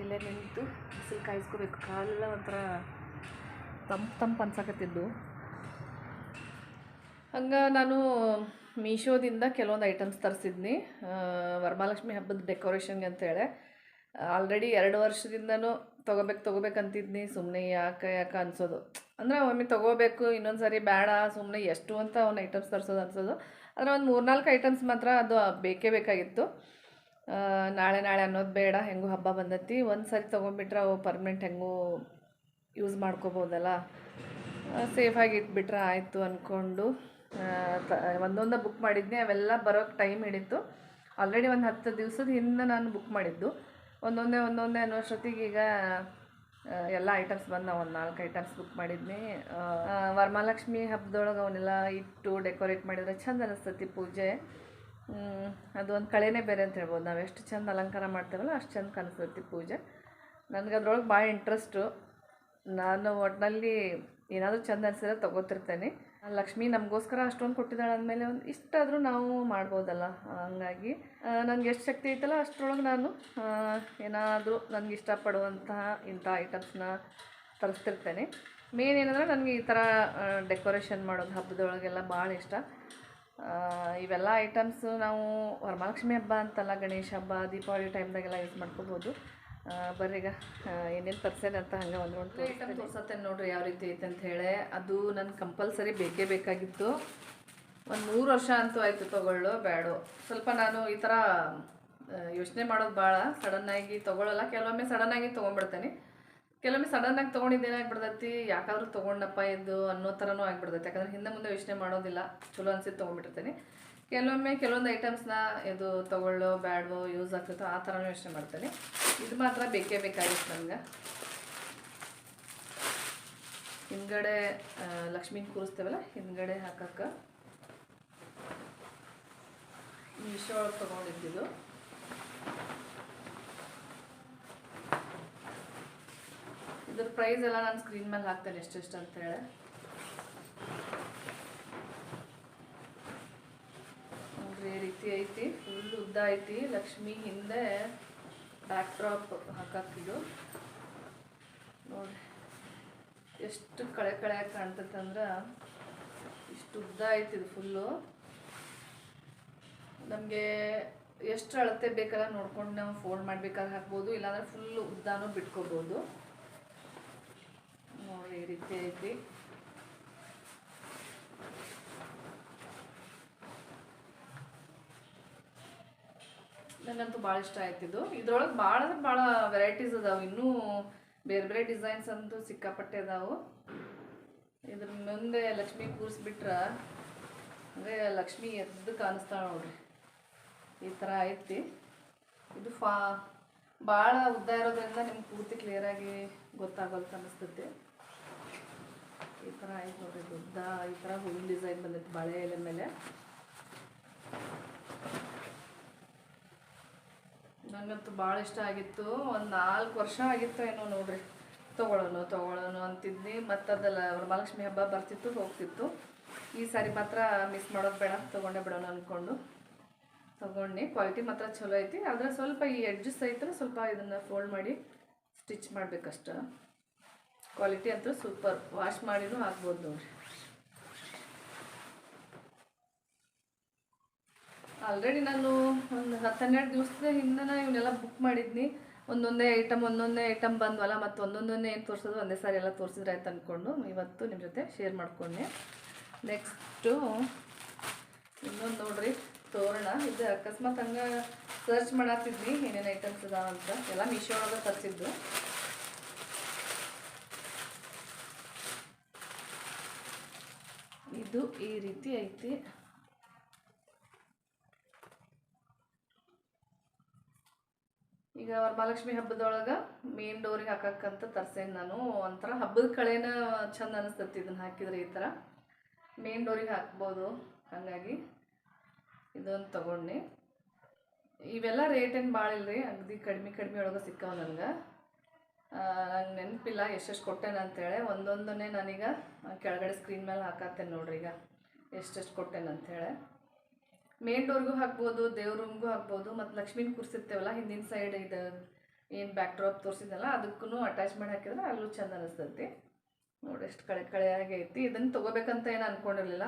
ಇಲ್ಲೇ ನಿಂತು ಬಿಸಿಲು ಕಾಯಿಸ್ಕೋಬೇಕು. ಕಾಲೆಲ್ಲ ಒಂಥರ ತಂಪು ತಂಪು ಅನ್ಸಕತ್ತಿದ್ದು. ಹಂಗೆ ನಾನು ಮೀಶೋದಿಂದ ಕೆಲವೊಂದು ಐಟಮ್ಸ್ ತರಿಸಿದ್ನಿ. ವರಮಹಾಲಕ್ಷ್ಮಿ ಹಬ್ಬದ ಡೆಕೋರೇಷನ್ಗೆ ಅಂತೇಳಿ ಆಲ್ರೆಡಿ ಎರಡು ವರ್ಷದಿಂದನೂ ತೊಗೋಬೇಕು ತೊಗೋಬೇಕಂತಿದ್ನಿ ಸುಮ್ಮನೆ ಯಾಕೆ ಯಾಕೆ ಅನ್ಸೋದು. ಅಂದರೆ ಒಮ್ಮೆ ತೊಗೋಬೇಕು ಇನ್ನೊಂದು ಸರಿ ಬೇಡ ಸುಮ್ಮನೆ ಎಷ್ಟು ಅಂತ ಒಂದು ಐಟಮ್ಸ್ ತರಿಸೋದು ಅನ್ಸೋದು. ಆದರೆ ಒಂದು ಮೂರ್ನಾಲ್ಕು ಐಟಮ್ಸ್ ಮಾತ್ರ ಅದು ಬೇಕೇ ಬೇಕಾಗಿತ್ತು. ನಾಳೆ ನಾಳೆ ಅನ್ನೋದು ಬೇಡ, ಹೆಂಗೂ ಹಬ್ಬ ಬಂದತಿ. ಒಂದು ಸರಿ ತೊಗೊಂಡ್ಬಿಟ್ರೆ ಅವು ಪರ್ಮನೆಂಟ್ ಹೆಂಗೂ ಯೂಸ್ ಮಾಡ್ಕೋಬೋದಲ್ಲ. ಸೇಫಾಗಿ ಇಟ್ಬಿಟ್ರೆ ಆಯಿತು ಅಂದ್ಕೊಂಡು ಒಂದೊಂದು ಬುಕ್ ಮಾಡಿದ್ನಿ, ಅವೆಲ್ಲ ಬರೋಕ್ಕೆ ಟೈಮ್ ಹಿಡಿತು. ಆಲ್ರೆಡಿ ಒಂದು ಹತ್ತು ದಿವಸದ ಹಿಂದೆ ನಾನು ಬುಕ್ ಮಾಡಿದ್ದು. ಒಂದೊಂದೇ ಒಂದೊಂದೇ ಅನ್ನೋಷ್ಟೊತ್ತಿಗೆ ಈಗ ಎಲ್ಲ ಐಟಮ್ಸ್ ಬಂದು ಒಂದು ನಾಲ್ಕು ಐಟಮ್ಸ್ ಬುಕ್ ಮಾಡಿದ್ನಿ. ವರಮಹಾಲಕ್ಷ್ಮಿ ಹಬ್ಬದೊಳಗೆ ಅವನ್ನೆಲ್ಲ ಇಟ್ಟು ಡೆಕೋರೇಟ್ ಮಾಡಿದರೆ ಚಂದ ಅನಿಸ್ತತಿ ಪೂಜೆ. ಅದು ಒಂದು ಕಳೆನೇ ಬೇರೆ ಅಂತ ಹೇಳ್ಬೋದು. ನಾವು ಎಷ್ಟು ಚಂದ ಅಲಂಕಾರ ಮಾಡ್ತೇವಲ್ಲ ಅಷ್ಟು ಚಂದ ಕಾಣಿಸ್ತೈತಿ ಪೂಜೆ. ನನಗೆ ಅದ್ರೊಳಗೆ ಭಾಳ ಇಂಟ್ರೆಸ್ಟು ನಾನು ಒಟ್ಟಿನಲ್ಲಿ ಏನಾದರೂ ಚಂದ ಅನಿಸಿದ್ರೆ ತೊಗೋತಿರ್ತೇನೆ. ಲಕ್ಷ್ಮಿ ನಮಗೋಸ್ಕರ ಅಷ್ಟೊಂದು ಕೊಟ್ಟಿದ್ದಾಳೆ ಅಂದಮೇಲೆ ಒಂದು ಇಷ್ಟಾದರೂ ನಾವು ಮಾಡ್ಬೋದಲ್ಲ ಹಂಗಾಗಿ ನನಗೆ ಎಷ್ಟು ಶಕ್ತಿ ಐತಲ್ಲ ಅಷ್ಟರೊಳಗೆ ನಾನು ಏನಾದರೂ ನನಗೆ ಇಷ್ಟಪಡುವಂತಹ ಇಂಥ ಐಟಮ್ಸ್ನ ತರಿಸ್ತಿರ್ತೇನೆ. ಮೇನ್ ಏನಂದ್ರೆ ನನಗೆ ಈ ಥರ ಡೆಕೋರೇಷನ್ ಮಾಡೋದು ಹಬ್ಬದೊಳಗೆಲ್ಲ ಭಾಳ ಇಷ್ಟ. ಇವೆಲ್ಲ ಐಟಮ್ಸು ನಾವು ವರಮಹಾಲಕ್ಷ್ಮಿ ಹಬ್ಬ ಅಂತಲ್ಲ, ಗಣೇಶ ಹಬ್ಬ, ದೀಪಾವಳಿ ಟೈಮ್ದಾಗೆಲ್ಲ ಯೂಸ್ ಮಾಡ್ಕೋಬೋದು. ಆ, ಬರ್ರಿ ಈಗ ಏನೇನು ತರ್ಸೇನೆ ಅಂತ ಹಂಗೆ ಒಂದು ಒಂದು ಐಟಮ್ ತೋರ್ಸತ್ತೇನೆ ನೋಡ್ರಿ ಯಾವ ರೀತಿ ಐತೆ ಅಂತ ಹೇಳಿ. ಅದು ನನ್ನ ಕಂಪಲ್ಸರಿ ಬೇಕೇ ಬೇಕಾಗಿತ್ತು. ಒಂದು ಮೂರು ವರ್ಷ ಅಂತೂ ಆಯಿತು ತೊಗೊಳ್ಳೋ ಬ್ಯಾಡು. ಸ್ವಲ್ಪ ನಾನು ಈ ಥರ ಯೋಚನೆ ಮಾಡೋದು ಭಾಳ ಸಡನ್ನಾಗಿ ತೊಗೊಳ್ಳಲ್ಲ. ಕೆಲವೊಮ್ಮೆ ಸಡನ್ನಾಗಿ ತೊಗೊಂಡ್ಬಿಡ್ತೇನೆ. ಕೆಲವೊಮ್ಮೆ ಸಡನ್ನಾಗಿ ತೊಗೊಂಡಿದ್ದು ಏನಾಗ್ಬಿಡ್ತೈತಿ ಯಾಕಾದ್ರೂ ತೊಗೊಂಡಪ್ಪ ಇದು ಅನ್ನೋ ಥರನೂ ಆಗ್ಬಿಡ್ತೈತಿ. ಯಾಕಂದ್ರೆ ಹಿಂದೆ ಮುಂದೆ ಯೋಚನೆ ಮಾಡೋದಿಲ್ಲ. ಚಲೋ ಅನ್ಸಿದ್ದು ತೊಗೊಂಡ್ಬಿಟ್ಟಿರ್ತೀನಿ. ಕೆಲವೊಮ್ಮೆ ಕೆಲವೊಂದು ಐಟಮ್ಸ್ನ ಇದು ತೊಗೊಳ್ಳೋ ಬ್ಯಾಡವೋ ಯೂಸ್ ಆಗ್ತೈತೋ ಆ ಥರನೂ ಯೋಚನೆ ಮಾಡ್ತೇನೆ. ಇದು ಮಾತ್ರ ಬೇಕೇ ಬೇಕಾಗಿತ್ತು ನನಗೆ ಹಿಂದ್ಗಡೆ ಲಕ್ಷ್ಮೀನ ಕೂರಿಸ್ತೇವಲ್ಲ, ಹಿಂದ್ಗಡೆ ಹಾಕಕ್ಕೆ. ಮೀಶೋ ಒಳಗೆ ತೊಗೊಂಡಿದ್ದು ಇದ್ರ ಪ್ರೈಸ್ ಎಲ್ಲ ನಾನು ಸ್ಕ್ರೀನ್ ಮೇಲೆ ಹಾಕ್ತೇನೆ ಎಷ್ಟೆಷ್ಟು ಅಂತ ಹೇಳಿ ನೋಡ್ರಿ ಈ ರೀತಿ ಐತಿ ಫುಲ್ ಉದ್ದ ಐತಿ, ಲಕ್ಷ್ಮಿ ಹಿಂದೆ ಬ್ಯಾಕ್ ಡ್ರಾಪ್ ಹಾಕಾಕಿದ್ದು. ನೋಡಿ ಎಷ್ಟು ಕಳೆ ಕಳೆ ಕಾಣ್ತೈತೆ ಅಂದ್ರೆ ಇಷ್ಟು ಉದ್ದ ಐತಿ ಇದು ಫುಲ್ಲು ನಮಗೆ ಎಷ್ಟು ಅಳತೆ ಬೇಕಾದ್ರೆ ನೋಡ್ಕೊಂಡು ನಾವು ಫೋಲ್ಡ್ ಮಾಡ್ಬೇಕಾದ್ರೆ ಹಾಕ್ಬೋದು, ಇಲ್ಲಾಂದ್ರೆ ಫುಲ್ ಉದ್ದಾನು ಬಿಟ್ಕೋಬೋದು. ನೋಡಿ ಈ ರೀತಿ ಐತಿ. ನನಗಂತೂ ಭಾಳ ಇಷ್ಟ ಆಯ್ತಿದ್ದು ಇದ್ರೊಳಗೆ ಭಾಳ ಅಂದ್ರೆ ಭಾಳ ವೆರೈಟೀಸ್ ಅದಾವೆ. ಇನ್ನೂ ಬೇರೆ ಬೇರೆ ಡಿಸೈನ್ಸ್ ಅಂತೂ ಸಿಕ್ಕಾಪಟ್ಟೆ ಅದಾವು. ಇದ್ರ ಮುಂದೆ ಲಕ್ಷ್ಮಿ ಕೂರಿಸ್ಬಿಟ್ರೆ, ಅಂದರೆ ಲಕ್ಷ್ಮಿ ಎದ್ದು ಕಾಣಿಸ್ತಾಳೆ ನೋಡ್ರಿ. ಈ ಥರ ಐತಿ. ಇದು ಫಾ, ಭಾಳ ಉದ್ದ ಇರೋದ್ರಿಂದ ನಿಮ್ಗೆ ಪೂರ್ತಿ ಕ್ಲಿಯರಾಗಿ ಗೊತ್ತಾಗೋಲ್ತ ಅನ್ನಿಸ್ತೈತಿ ಈ ಥರ ಆಯ್ತು ನೋಡ್ರಿ ಉದ್ದ ಈ ಥರ ಹೂವಿನ ಡಿಸೈನ್ ಬಂದೈತಿ, ಬಾಳೆ ಎಲೆ ಮೇಲೆ. ನನಗಂತೂ ಭಾಳ ಇಷ್ಟ ಆಗಿತ್ತು. ಒಂದು ನಾಲ್ಕು ವರ್ಷ ಆಗಿತ್ತು ಏನೋ ನೋಡ್ರಿ. ತೊಗೊಳ್ಳೋನು ತೊಗೊಳ್ಳೋನು ಅಂತಿದ್ನಿ. ಮತ್ತು ಅದೆಲ್ಲ ವರಮಹಾಲಕ್ಷ್ಮಿ ಹಬ್ಬ ಬರ್ತಿತ್ತು, ಹೋಗ್ತಿತ್ತು. ಈ ಸಾರಿ ಮಾತ್ರ ಮಿಸ್ ಮಾಡೋದು ಬೇಡ, ತೊಗೊಂಡೇ ಬಿಡೋಣ ಅಂದ್ಕೊಂಡು ತೊಗೊಂಡು ಕ್ವಾಲಿಟಿ ಮಾತ್ರ ಚಲೋ ಐತಿ. ಆದರೆ ಸ್ವಲ್ಪ ಈ ಎಡ್ಜಸ್ ಐತ್ರ ಸ್ವಲ್ಪ ಇದನ್ನು ಫೋಲ್ಡ್ ಮಾಡಿ ಸ್ಟಿಚ್ ಮಾಡಬೇಕಷ್ಟ. ಕ್ವಾಲಿಟಿ ಅಂತೂ ಸೂಪರ್ ವಾಶ್ ಮಾಡಿನೂ ಆಗ್ಬೋದು ನೋಡ್ರಿ. ಆಲ್ರೆಡಿ ನಾನು ಒಂದು ಹತ್ತು ಹನ್ನೆರಡು ದಿವಸದ ಹಿಂದೆ ಇವನ್ನೆಲ್ಲ ಬುಕ್ ಮಾಡಿದ್ನಿ. ಒಂದೊಂದೇ ಐಟಮ್ ಒಂದೊಂದೇ ಐಟಮ್ ಬಂದ್ವಲ್ಲ, ಮತ್ತು ಒಂದೊಂದೊಂದೇ ಏನು ತೋರಿಸೋದು ಒಂದೇ ಸಾರಿ ಎಲ್ಲ ತೋರಿಸಿದ್ರೆ ಆಯ್ತು ಅಂದ್ಕೊಂಡು ಇವತ್ತು ನಿಮ್ಮ ಜೊತೆ ಶೇರ್ ಮಾಡ್ಕೊಂಡೆ. ನೆಕ್ಸ್ಟು ಇನ್ನೊಂದು ನೋಡ್ರಿ, ತೋರಣ. ಇದು ಅಕಸ್ಮಾತ್ ಹಂಗೆ ಸರ್ಚ್ ಮಾಡತ್ತಿದ್ವಿ ಏನೇನು ಐಟಮ್ಸ್ ಇದಾವ ಅಂತ. ಎಲ್ಲ ಮೀಶೋ ಒಳಗೆ ತರಿಸಿದ್ದು. ಇದು ಈ ರೀತಿ ಐತಿ. ಈಗ ವರಮಹಾಲಕ್ಷ್ಮಿ ಹಬ್ಬದೊಳಗೆ ಮೇನ್ ಡೋರಿಗೆ ಹಾಕಕ್ಕಂತ ತರ್ಸೇನೆ ನಾನು. ಒಂಥರ ಹಬ್ಬದ ಕಳೆನ ಚಂದ ಅನಿಸ್ತತಿ ಇದನ್ನ ಹಾಕಿದ್ರೆ ಈ ಥರ ಮೇನ್ ಡೋರಿಗೆ ಹಾಕ್ಬೋದು. ಹಾಗಾಗಿ ಇದೊಂದು ತಗೊಂಡು. ಇವೆಲ್ಲ ರೇಟ್ ಏನು ಭಾಳ ಇಲ್ರಿ, ಅಗದಿ ಕಡಿಮೆ ಕಡಿಮೆ ಒಳಗೆ ಸಿಕ್ಕಾವ ನನಗೆ. ನಂಗೆ ನೆನಪಿಲ್ಲ ಎಷ್ಟೆಷ್ಟು ಕೊಟ್ಟೆನಂತೇಳಿ ಒಂದೊಂದನ್ನೇ ನಾನೀಗ ಕೆಳಗಡೆ ಸ್ಕ್ರೀನ್ ಮೇಲೆ ಹಾಕತ್ತೇನೆ ನೋಡ್ರಿ ಈಗ. ಎಷ್ಟೆಷ್ಟು ಕೊಟ್ಟೆನ ಅಂತೇಳಿ. ಮೇನ್ ಡೋರ್ಗೂ ಹಾಕ್ಬೋದು ದೇವ್ರ ರೂಮ್ಗೂ ಹಾಕ್ಬೋದು, ಮತ್ತು ಲಕ್ಷ್ಮೀನ ಕೂರಿಸಿರ್ತೇವಲ್ಲ, ಹಿಂದಿನ ಸೈಡ್ ಇದು ಏನು ಬ್ಯಾಕ್ ಡ್ರಾಪ್ ತೋರಿಸಿದ್ನಲ್ಲ ಅದಕ್ಕೂ ಅಟ್ಯಾಚ್ ಮಾಡಿ ಹಾಕಿದ್ರೆ ಅಲ್ಲೂ ಚೆಂದ ಅನಿಸ್ತೈತಿ. ನೋಡಿ ಎಷ್ಟು ಕಳೆ ಕಳೆಯಾಗಿ ಐತಿ. ಇದನ್ನು ತೊಗೋಬೇಕಂತ ಏನು ಅಂದ್ಕೊಂಡಿರಲಿಲ್ಲ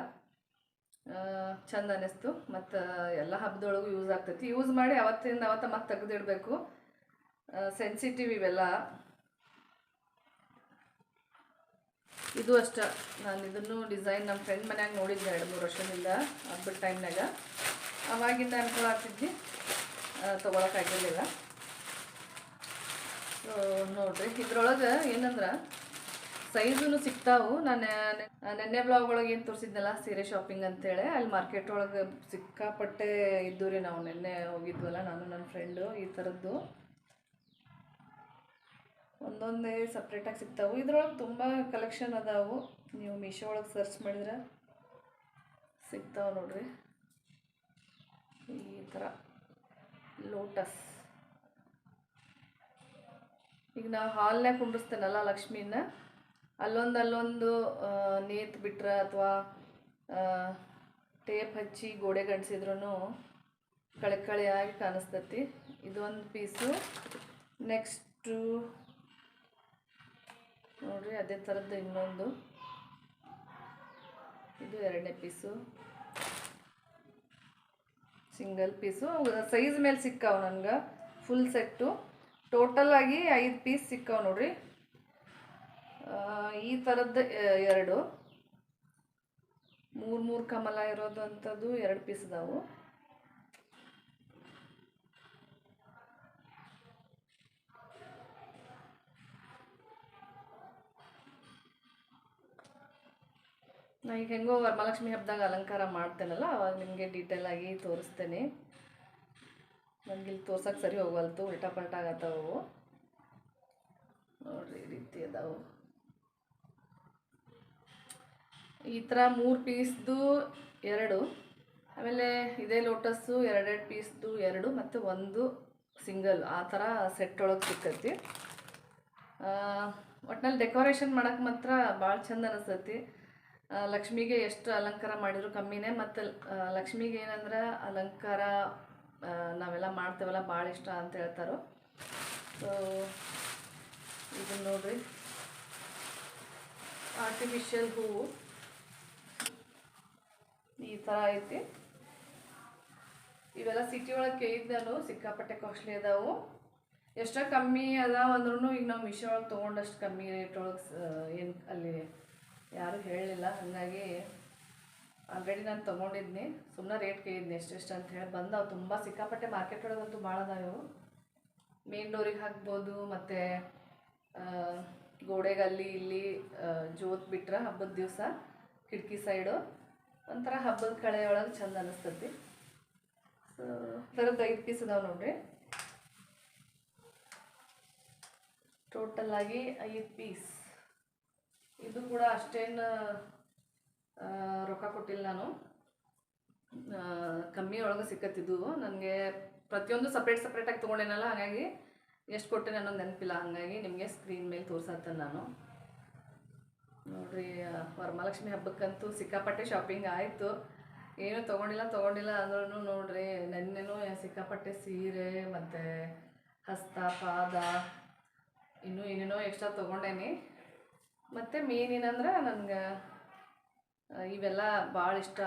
ಚಂದ ಅನ್ನಿಸ್ತು ಮತ್ತು ಎಲ್ಲ ಹಬ್ಬದೊಳಗೂ ಯೂಸ್ ಆಗ್ತೈತಿ. ಯೂಸ್ ಮಾಡಿ ಅವತ್ತಿಂದ ಅವತ್ತ ಮತ್ತೆ ತೆಗೆದಿಡಬೇಕು. ಸೆನ್ಸಿಟಿವ್ ಇವೆಲ್ಲ. ಇದು ಅಷ್ಟ. ನಾನು ಇದನ್ನು ಡಿಸೈನ್ ನಮ್ಮ ಫ್ರೆಂಡ್ ಮನ್ಯಾಗ ನೋಡಿದ್ದೆ ಎರಡು ಮೂರು ವರ್ಷದಿಂದ ಹಬ್ಬದ ಟೈಮ್ನಾಗ ಅವಾಗಿಂದ ಅನುಕೂಲ ಆಗ್ತಿದ್ವಿ. ತೊಗೊಳಕ್ಕಾಗಿರಲಿಲ್ಲ ಸೊ ನೋಡ್ರಿ. ಇದ್ರೊಳಗೆ ಏನಂದ್ರೆ ಸೈಜುನು ಸಿಗ್ತಾವು ನಾನು ನೆನ್ನೆ ಬ್ಲಾಗ್ ಒಳಗೆ ಏನು ತೋರಿಸಿದ್ನಲ್ಲ, ಸೀರೆ ಶಾಪಿಂಗ್ ಅಂತೇಳಿ, ಅಲ್ಲಿ ಮಾರ್ಕೆಟ್ ಒಳಗೆ ಸಿಕ್ಕಾಪಟ್ಟೆ ಇದ್ದು ರೀ ನಾವು. ನೆನ್ನೆ ಹೋಗಿದ್ವಲ್ಲ, ನಾನು ನನ್ನ ಫ್ರೆಂಡು ಈ ಥರದ್ದು ಒಂದೊಂದೇ ಸಪ್ರೇಟಾಗಿ ಸಿಗ್ತಾವೆ. ಇದ್ರೊಳಗೆ ತುಂಬ ಕಲೆಕ್ಷನ್ ಅದಾವು. ನೀವು ಮೀಶೋ ಒಳಗೆ ಸರ್ಚ್ ಮಾಡಿದ್ರೆ ಸಿಗ್ತಾವೆ ನೋಡ್ರಿ. ಈ ಥರ ಲೋಟಸ್ ಈಗ ನಾವು ಹಾಲ್ನಾಗ ಕುಂಡಿಸ್ತೇನಲ್ಲ ಲಕ್ಷ್ಮೀನ? ಅಲ್ಲೊಂದು ಅಲ್ಲೊಂದು ನೇತ್ ಬಿಟ್ರೆ ಅಥವಾ ಟೇಪ್ ಹಚ್ಚಿ ಗೋಡೆ ಗಂಟಿಸಿದ್ರೂ ಕಳೆ ಕಳೆಯಾಗಿ ಕಾಣಿಸ್ತತಿ. ಇದೊಂದು ಪೀಸು ನೆಕ್ಸ್ಟು ನೋಡ್ರಿ, ಅದೇ ಥರದ್ದು ಇನ್ನೊಂದು. ಇದು ಎರಡನೇ ಪೀಸು. Single piece. ಸೈಜ್ ಮೇಲೆ ಸಿಕ್ಕಾವು ನನಗೆ. ಫುಲ್ ಸೆಟ್ಟು ಟೋಟಲ್ ಆಗಿ ಐದು ಪೀಸ್ ಸಿಕ್ಕಾವು ನೋಡ್ರಿ. ಈ ಥರದ್ದು ಎರಡು. ಮೂರು ಮೂರು ಕಮಲ ಇರೋದು ಅಂಥದ್ದು ಎರಡು ಪೀಸ್ ಇದಾವು. ನಾ ಈಗ ಹೆಂಗೋ ವರಮಹಾಲಕ್ಷ್ಮಿ ಹಬ್ಬದಾಗ ಅಲಂಕಾರ ಮಾಡ್ತೇನಲ್ಲ, ಅವಾಗ ನಿಮಗೆ ಡೀಟೇಲ್ ಆಗಿ ತೋರಿಸ್ತೇನೆ. ನನಗೆ ಇಲ್ಲಿ ತೋರ್ಸಕ್ಕೆ ಸರಿ ಹೋಗಲ್ತು ಉಲ್ಟಾ ಪಲ್ಟಾ ಆಗತ್ತವು. ನೋಡ್ರಿ ಈ ರೀತಿ ಅದಾವು. ಈ ಥರ ಮೂರು ಪೀಸ್ದು ಎರಡು, ಆಮೇಲೆ ಇದೇ ಲೋಟಸ್ಸು ಎರಡೆರಡು ಪೀಸ್ದು ಎರಡು, ಮತ್ತು ಒಂದು ಸಿಂಗಲ್, ಆ ಥರ ಸೆಟ್ ಒಳಗೆ ಸಿಕ್ಕತಿ. ಒಟ್ನಲ್ಲಿ ಡೆಕೋರೇಷನ್ ಮಾಡೋಕ್ಕೆ ಮಾತ್ರ ಭಾಳ ಚಂದ ಅನಿಸ್ತೈತಿ ಲಕ್ಷ್ಮಿಗೆ ಎಷ್ಟು ಅಲಂಕಾರ ಮಾಡಿದ್ರು ಕಮ್ಮಿನೇ, ಮತ್ತು ಲಕ್ಷ್ಮಿಗೆ ಏನಂದ್ರೆ ಅಲಂಕಾರ ನಾವೆಲ್ಲ ಮಾಡ್ತೇವಲ್ಲ ಭಾಳ ಇಷ್ಟ ಅಂತ ಹೇಳ್ತಾರೋ. ಸೊ ಇದನ್ನ ನೋಡ್ರಿ. ಆರ್ಟಿಫಿಷಿಯಲ್ ಹೂವು. ಈ ಥರ ಐತಿ. ಇವೆಲ್ಲ ಸಿಟಿ ಒಳಗೆ ಕೇಳಿದ್ ನಾನು ಸಿಕ್ಕಾಪಟ್ಟೆ ಕಾಸ್ಟ್ಲಿ ಅದಾವು. ಎಷ್ಟೋ ಕಮ್ಮಿ ಅದಾವ ಅಂದ್ರೂ ಈಗ ನಾವು ಮಿಶೋ ಒಳಗೆ ತೊಗೊಂಡಷ್ಟು ಕಮ್ಮಿ ರೇಟ್ ಒಳಗೆ ಏನು ಅಲ್ಲಿ ಯಾರೂ ಹೇಳಲಿಲ್ಲ ಹಾಗಾಗಿ ಆಲ್ರೆಡಿ ನಾನು ತೊಗೊಂಡಿದ್ನಿ. ಸುಮ್ಮನೆ ರೇಟ್ ಕೇಳಿದ್ನಿ ಎಷ್ಟೆಷ್ಟು ಅಂತ ಹೇಳಿ. ಬಂದವು ತುಂಬ, ಸಿಕ್ಕಾಪಟ್ಟೆ ಮಾರ್ಕೆಟ್ ಒಳಗಂತೂ ಭಾಳ ಅದಾವು. ಮೇನ್ ಡೋರಿಗೆ ಹಾಕ್ಬೋದು, ಮತ್ತು ಗೋಡೆಗಲ್ಲಿ ಇಲ್ಲಿ ಜೋತ್ ಬಿಟ್ರೆ ಹಬ್ಬದ ದಿವಸ, ಕಿಟಕಿ ಸೈಡು ಒಂಥರ ಹಬ್ಬದ ಕಳೆಯೊಳಗೆ ಚಂದ ಅನ್ನಿಸ್ತತಿ ಸೊ ಐದು ಪೀಸ್ ಇದಾವೆ ನೋಡಿರಿ. ಟೋಟಲ್ ಆಗಿ ಐದು ಪೀಸ್ ಇದು ಕೂಡ ಅಷ್ಟೇನು ರೊಕ್ಕ ಕೊಟ್ಟಿಲ್ಲ ನಾನು. ಕಮ್ಮಿ ಒಳಗೆ ಸಿಕ್ಕತ್ತಿದ್ದು ನನಗೆ ಪ್ರತಿಯೊಂದು ಸಪ್ರೇಟ್ ಸಪ್ರೇಟಾಗಿ ತೊಗೊಂಡೇನಲ್ಲ, ಹಾಗಾಗಿ ಎಷ್ಟು ಕೊಟ್ಟೆ ನನ್ನೊಂದು ನೆನಪಿಲ್ಲ. ಹಾಗಾಗಿ ನಿಮಗೆ ಸ್ಕ್ರೀನ್ ಮೇಲೆ ತೋರ್ಸತ್ತೇನೆ ನಾನು. ನೋಡ್ರಿ ವರಮಹಾಲಕ್ಷ್ಮಿ ಹಬ್ಬಕ್ಕಂತೂ ಸಿಕ್ಕಾಪಟ್ಟೆ ಶಾಪಿಂಗ್ ಆಯಿತು. ಏನು ತೊಗೊಂಡಿಲ್ಲ ತೊಗೊಂಡಿಲ್ಲ ಅಂದ್ರೂ ನೋಡ್ರಿ, ನೆನ್ನೆನೂ ಸಿಕ್ಕಾಪಟ್ಟೆ ಸೀರೆ, ಮತ್ತು ಹಸ್ತ, ಪಾದ, ಇನ್ನೂ ಏನೇನೋ ಎಕ್ಸ್ಟ್ರಾ ತೊಗೊಂಡೇನಿ. ಮತ್ತು ಮೇನ್ ಏನಂದ್ರೆ ನನಗೆ ಇವೆಲ್ಲ ಭಾಳ ಇಷ್ಟ.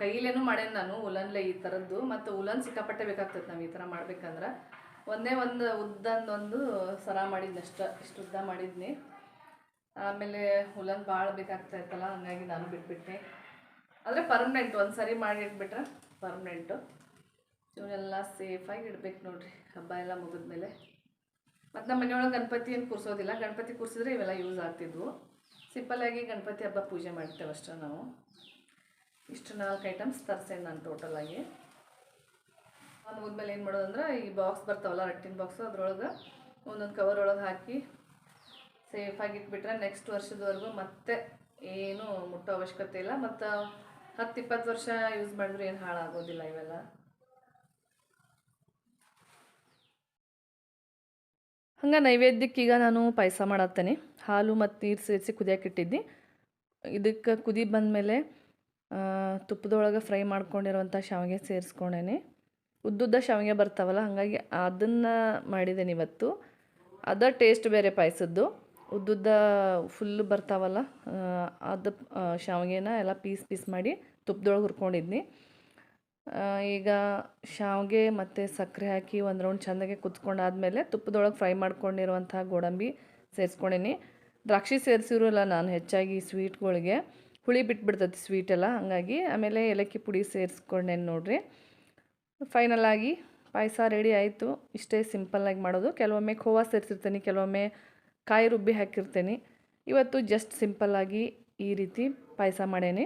ಕೈಲೇನು ಮಾಡೇನಿ ನಾನು ಉಲನ್ಲೆ ಈ ಥರದ್ದು ಮತ್ತು ಉಲನ್ ಸಿಕ್ಕಾಪಟ್ಟೆ ಬೇಕಾಗ್ತದೆ ನಾವು ಈ ಥರ ಮಾಡ್ಬೇಕಂದ್ರೆ. ಒಂದೇ ಒಂದು ಉದ್ದಂದೊಂದು ಸರ ಮಾಡಿದ್ನಷ್ಟ ಇಷ್ಟು ಉದ್ದ ಮಾಡಿದ್ನಿ. ಆಮೇಲೆ ಉಲನ್ ಭಾಳ ಬೇಕಾಗ್ತಾ ಇತ್ತಲ್ಲ ಹಂಗಾಗಿ ನಾನು ಬಿಟ್ಬಿಟ್ಟೆ ಆದರೆ ಪರ್ಮನೆಂಟ್ ಒಂದು ಸರಿ ಮಾಡಿ ಇಟ್ಬಿಟ್ರೆ ಪರ್ಮನೆಂಟು ಇವನ್ನೆಲ್ಲ ಸೇಫಾಗಿ ಇಡ್ಬೇಕು ನೋಡಿರಿ. ಹಬ್ಬ ಎಲ್ಲ ಮುಗಿದ್ಮೇಲೆ. ಮತ್ತು ನಮ್ಮ ಮನೆಯೊಳಗೆ ಗಣಪತಿ ಏನು ಕೂರಿಸೋದಿಲ್ಲ. ಗಣಪತಿ ಕೂರಿಸಿದ್ರೆ ಇವೆಲ್ಲ ಯೂಸ್ ಆಗ್ತಿದ್ವು. ಸಿಂಪಲ್ಲಾಗಿ ಗಣಪತಿ ಹಬ್ಬ ಪೂಜೆ ಮಾಡ್ತೇವೆ ಅಷ್ಟೇ ನಾವು. ಇಷ್ಟು ನಾಲ್ಕು ಐಟಮ್ಸ್ ತರಿಸೇನೆ ನಾನು ಟೋಟಲಾಗಿ ಅದು ಮುಗಿದ್ಮೇಲೆ ಏನು ಮಾಡೋದಂದ್ರೆ, ಈ ಬಾಕ್ಸ್ ಬರ್ತಾವಲ್ಲ, ರಟ್ಟಿನ ಬಾಕ್ಸು ಅದರೊಳಗೆ ಒಂದೊಂದು ಕವರ್ ಒಳಗೆ ಹಾಕಿ ಸೇಫಾಗಿ ಇಟ್ಬಿಟ್ರೆ ನೆಕ್ಸ್ಟ್ ವರ್ಷದವರೆಗೂ ಮತ್ತೆ ಏನು ಮುಟ್ಟೋ ಅವಶ್ಯಕತೆ ಇಲ್ಲ. ಮತ್ತು ಹತ್ತು ಇಪ್ಪತ್ತು ವರ್ಷ ಯೂಸ್ ಮಾಡಿದ್ರೆ ಏನು ಹಾಳಾಗೋದಿಲ್ಲ ಇವೆಲ್ಲ. ಹಂಗೆ ನೈವೇದ್ಯಕ್ಕೆ ಈಗ ನಾನು ಪಾಯಸ ಮಾಡತ್ತೇನೆ. ಹಾಲು ಮತ್ತು ನೀರು ಸೇರಿಸಿ ಕುದಿಯಕ್ಕೆ ಇಟ್ಟಿದ್ದೆ. ಇದಕ್ಕೆ ಕುದಿ ಬಂದಮೇಲೆ ತುಪ್ಪದೊಳಗೆ ಫ್ರೈ ಮಾಡ್ಕೊಂಡಿರುವಂಥ ಶಾವಿಗೆ ಸೇರಿಸ್ಕೊಂಡೇನೆ. ಉದ್ದುದ್ದ ಶಾವಿಗೆ ಬರ್ತಾವಲ್ಲ, ಹಾಗಾಗಿ ಅದನ್ನು ಮಾಡಿದ್ದೇನೆ ಇವತ್ತು. ಅದ ಟೇಸ್ಟ್ ಬೇರೆ ಪಾಯಸದ್ದು. ಉದ್ದುದ್ದ ಫುಲ್ ಬರ್ತಾವಲ್ಲ ಅದು ಶಾವಿಗೆನ ಎಲ್ಲ ಪೀಸ್ ಪೀಸ್ ಮಾಡಿ ತುಪ್ಪದೊಳಗೆ ಹುರ್ಕೊಂಡಿದ್ನಿ. ಈಗ ಶಾವಿಗೆ ಮತ್ತು ಸಕ್ಕರೆ ಹಾಕಿ ಒಂದು ರೌಂಡ್ ಚೆಂದಾಗೆ ಕುತ್ಕೊಂಡಾದಮೇಲೆ ತುಪ್ಪದೊಳಗೆ ಫ್ರೈ ಮಾಡ್ಕೊಂಡಿರುವಂಥ ಗೋಡಂಬಿ ಸೇರಿಸ್ಕೊಂಡೀನಿ. ದ್ರಾಕ್ಷಿ ಸೇರಿಸಿರೋಲ್ಲ ನಾನು ಹೆಚ್ಚಾಗಿ ಸ್ವೀಟ್ಗಳಿಗೆ ಹುಳಿ ಬಿಟ್ಬಿಡ್ತೈತಿ ಸ್ವೀಟೆಲ್ಲ ಹಾಗಾಗಿ ಆಮೇಲೆ ಏಲಕ್ಕಿ ಪುಡಿ ಸೇರಿಸ್ಕೊಂಡೇನು ನೋಡಿರಿ. ಫೈನಲ್ ಆಗಿ ಪಾಯಸ ರೆಡಿ ಆಯಿತು. ಇಷ್ಟೇ ಸಿಂಪಲ್ಲಾಗಿ ಮಾಡೋದು. ಕೆಲವೊಮ್ಮೆ ಖೋವಾ ಸೇರಿಸಿರ್ತೀನಿ, ಕೆಲವೊಮ್ಮೆ ಕಾಯಿ ರುಬ್ಬಿ ಹಾಕಿರ್ತೀನಿ. ಇವತ್ತು ಜಸ್ಟ್ ಸಿಂಪಲ್ಲಾಗಿ ಈ ರೀತಿ ಪಾಯಸ ಮಾಡೇನಿ.